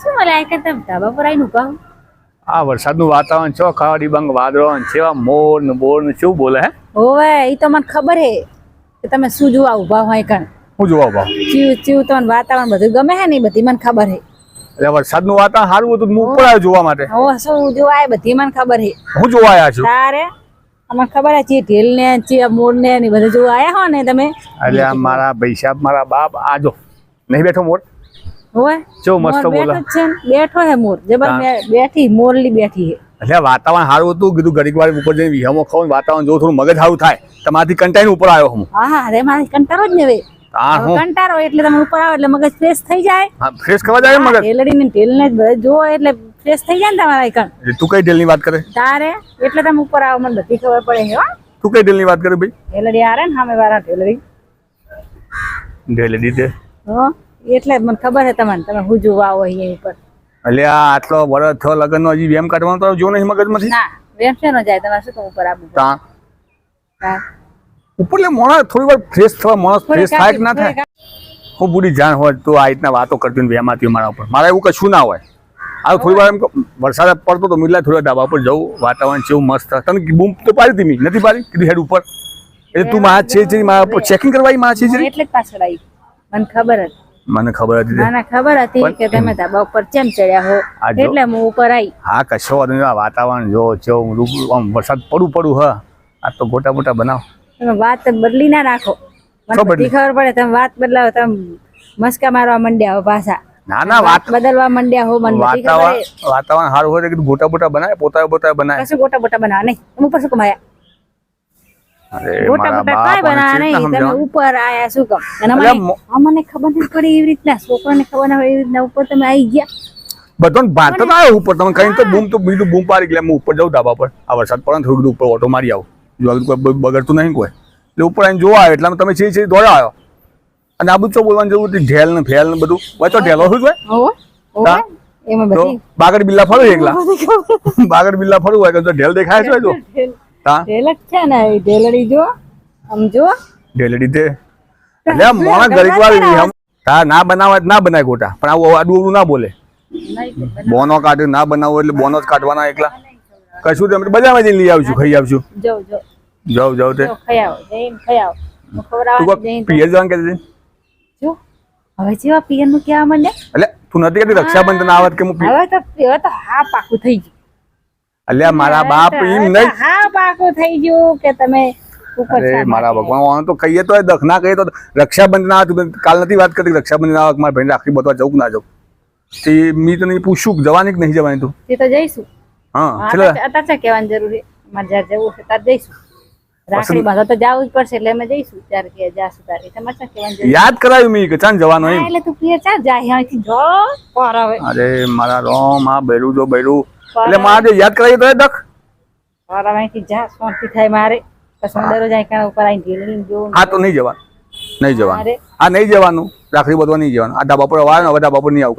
શું આ કરતા? ધાબા પર આવીને ઊભા આ વરસાદનું વાતાવરણ છો ખાવાડી બંગ વાદળો ને મોર ને બોર ને શું બોલે હે? ઓવે એ તો મને ખબર હે કે તમે શું જોવા ઊભા હોય કણ. હું જોવા ઊભા ચીવ ચીવ તો વાતાવરણ બધું ગમે હે ને બધી મને ખબર હે. એટલે વરસાદનું વાતાવરણ સારું હતું હું ઉપર આવ્યો જોવા માટે. હો શું જોવા બધી મને ખબર હે. હું જોવા આવ્યા છું. તારે? અમને ખબર હે ચી ઢેલ ને ચી મોર ને ને બધું જોવા આયા હો ને તમે? એટલે મારા ભાઈ સાહેબ મારા બાપ આજો નહીં બેઠો મોર. હોવે કેવો મસ્ત મોર બોલે બેઠો જ છે બેઠો હે મોર. જબર બેઠી મોરલી બેઠી હે. એટલે વાતાવરણ સારું હતું કીધું ઘડીક વાર ઉપર જઈને વિહમો ખાવ વાતાવરણ જો થોડું મગજ સારું થાય તમારાથી કંટાઈને ઉપર આવ્યો હું. હા હા અરે મારે કંટાળો જ ને હવે. હા હવે હું. કંટાળો એટલે તમે ઉપર આવો એટલે મગજ ફ્રેશ થઈ જાય. હા ફ્રેશ કરવા જાય મગજ? ટેલડી ને ટેલ ને જોવો એટલે ફ્રેશ થઈ જાય ને તમારા કણ. તું કઈ વાત કરે? તારે? એટલે તમે ઉપર આવો મને બધી ખબર પડે હો તું કઈ ઢેલની વાત કરે ભાઈ? ટેલડી આરે ને સામે વાળા ટેલડી. હો. એટલે મને ખબર છે તમને તમે હું જોવા અહીંયા ઉપર એટલે આટલો વરસ થયો લગ્નનો હજી વેમ કાઢવાનો તો જો નહીં મગજમાંથી? ના વેમ છે નો જાય તમારે શું ઉપર આવું તા. ઉપર લે મોણા થોડી વાર ફ્રેશ થવા માણસ ફ્રેશ થાય કે ના થાય? હું બુડી જાણ હોય તો આ રીતના વાતો કરતી ને વેમાતી મારા ઉપર. મારે એવું કશું ના હોય. આ થોડી વાર એમ વરસાદ પડતો તો મિલા થોડા ડાબા પર જવું વાતાવરણ જેવું મસ્ત. તને બૂમ તો પાડી હતી મી નથી પાડી? કીધું હેડ ઉપર. એટલે તું મારા છે મારા ચેકિંગ કરવા મારા છે એટલે પાછળ આવી. મને ખબર હતી. મને ખબર હતી. મને ખબર હતી કે તમે ધાબા ઉપર કેમ ચડ્યા હો? એટલે હું ઉપર આવી હા કશો વાંધો નહીં આ વાતાવરણ જો જો આમ વરસાદ પડું પડું હ. આ તો ગોટા મોટા બનાવ. તમે વાત બદલી ના રાખો. મને બધી ખબર પડે તમે વાત બદલાવો તમે મસ્કા મારવા માંડ્યા હો પાછા. ના ના વાત બદલવા માંડ્યા હો મને વાતાવરણ વાતાવરણ સારું હોય તો ગોટા બોટા બનાવે પોતા હે. બનાવે કશું ગોટા બોટા બનાવા નહીં. હું ઉપર શું કમાયા? કાંઈ નહીં. તમે ઉપર આયા શું કામ? અને અલ્યા, અમને ખબર નથી પડી એવી રીતના છોકરાને ખબર ના હોય એવી રીતના ઉપર તમે આવી ગયા. બધાને ભાત તો ના ઉપર. તમે કઈ તો બૂમ તો બીજું બૂમ પાડી એટલે હું ઉપર જાઉં ધાબા પર. આ વરસાદ પડે થોડું ઉપર ઓટો મારી આવું. જો કોઈ બગડતું નહીં કોઈ. એટલે ઉપર આવીને જોવા આવે એટલે તમે છે છે દોડા આવ્યો. અને આ બધું બોલવાની જરૂર હતી? ઢેલ ને ફેલ ને બધું. વચ્ચે ઢેલો શું છે? બાગડ બિલ્લા ફરું એકલા. બાગડ બિલ્લા ફરું હોય તો ઢેલ દેખાય છે જો. હા ઢેલક છે ને એ ઢેલડી જો આમ જો. ઢેલડી તે એટલે આ મોણા ઘડીક વાર હા ના બનાવે ના બનાય ગોટા પણ આવું આડું અવળું ના બોલે. બોનો કાઢે ના બનાવો એટલે બોનો જ કાઢવાના એકલા. કશું તમે બજારમાં જઈને લઈ આવશું ખાઈ આવશું જો જો. જાવ જાવ તે. ખાઈ આવો જઈને ખાઈ આવો. તું ખવડાવવા જઈને પિયર જવાનું કહેતી જો હવે જેવા પિયરનું કેવા માંડે? એટલે તું નથી કહેતી રક્ષાબંધન આવત કે હું હવે તો હવે તો હા પાકું થઈ ગયું. અલ્યા મારા બાપ એમ નહીં. હા પાકો થઈ ગયો કે તમે અરે મારા ભગવાન તો કહીએ તો દખ ના કહીએ તો રક્ષાબંધન કાલ નથી વાત કરતી રક્ષાબંધન મારા ભાઈને રાખડી બતવા જવું ના જવું? તે મી તને પૂછું કે જવાની કે નહીં જવાની તું? તે તો જઈશું. હા ચલો અત્યારે કહેવાની જરૂર છે? જ્યાં જવું છે ત્યાં જઈશું. રાખડી તો જવું જ પડશે એટલે અમે જઈશું ત્યારે કે જાશું ત્યારે તમારે ચા કહેવાની યાદ કરાવ્યું મી કે ચાન જવાનું એમ. એટલે તું કે ચા જાય અહીંથી જો પર હવે. અરે મારા રોમ આ બેરું જો બૈરું. એટલે મારે જે યાદ કરાવી દે દખ? મારા અહીંથી જા શાંતિ થાય મારે. હું. દરરોજ અહીં કાં ઉપર આઈ ઢીલડીને જો હા તો નહીં જવાનું. નહીં જવાનું. આ નહીં જવાનું. રાખડી બધવા નહીં જવાનું. આ ડાબા પર હવે ધાબા પર નહીં આવું